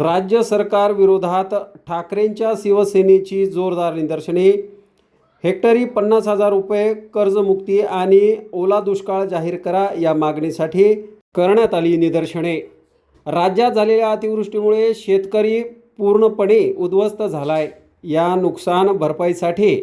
राज्य सरकार विरोधात ठाकरेंच्या शिवसेनेची जोरदार निदर्शने. हेक्टरी पन्नास हजार रुपये कर्जमुक्ती आणि ओला दुष्काळ जाहीर करा या मागणीसाठी करण्यात आली निदर्शने. राज्यात झालेल्या अतिवृष्टीमुळे शेतकरी पूर्णपणे उद्ध्वस्त झालाय. या नुकसान भरपाईसाठी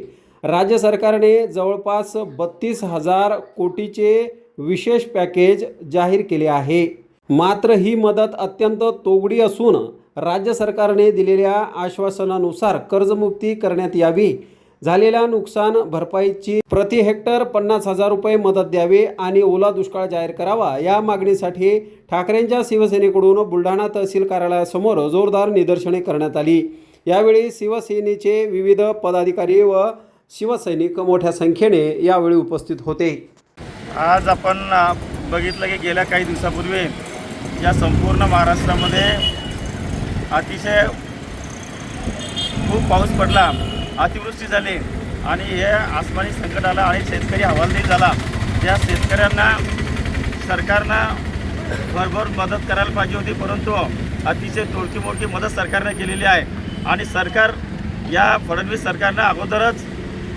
राज्य सरकारने जवळपास बत्तीस हजार कोटीचे विशेष पॅकेज जाहीर केले आहे. मात्र ही मदत अत्यंत तोगडी असून राज्य सरकारने दिलेल्या आश्वासनानुसार कर्जमुक्ती करण्यात यावी. झालेल्या नुकसान भरपाईची प्रति हेक्टर पन्नास हजार रुपये मदत द्यावी आणि ओला दुष्काळ जाहीर करावा या मागणीसाठी ठाकरेंच्या शिवसेनेकडून बुलढाणा तहसील कार्यालयासमोर जोरदार निदर्शने करण्यात आली. यावेळी शिवसेनेचे विविध पदाधिकारी व शिवसैनिक मोठ्या संख्येने यावेळी उपस्थित होते. आज आपण बघितलं की गेल्या काही दिवसापूर्वी या संपूर्ण महाराष्ट्रामध्ये अतिशय खूप पाऊस पडला अतिवृष्टी झाली आणि हे आसमानी संकट आलं आणि शेतकरी हवालदिल झाला. त्या शेतकऱ्यांना सरकारनं भरभर मदत करायला पाहिजे होती परंतु अतिशय तोडकी मोडकी मदत सरकारने केलेली आहे. आणि सरकार या फडणवीस सरकारनं अगोदरच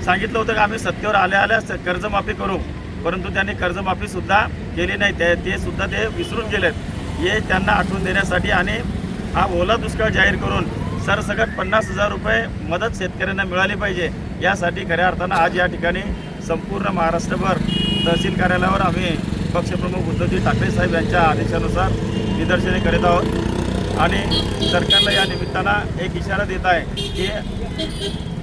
सांगितलं होतं की आम्ही सत्तेवर आल्या आल्या कर्जमाफी करू परंतु त्यांनी कर्जमाफीसुद्धा केली नाही. ते ते सुद्धा ते विसरून गेलेत. हे त्यांना आठवून देण्यासाठी आणि हा ओला दुष्काळ जाहीर करून सरसकट पन्नास हजार रुपये मदत शेतकऱ्यांना मिळाली पाहिजे यासाठी खऱ्या अर्थानं आज या ठिकाणी संपूर्ण महाराष्ट्रभर तहसील कार्यालयावर आम्ही पक्षप्रमुख उद्धवजी ठाकरे साहेब यांच्या आदेशानुसार निदर्शने करीत आहोत. आणि सरकारला या निमित्तानं एक इशारा देत आहे की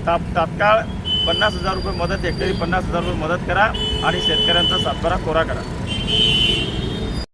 ताप तात्काळ पन्नास हजार रुपये मदत हेक्टरी पन्नास हजार रुपये मदत करा आणि शेतकऱ्यांचा सातबारा कोरा करा.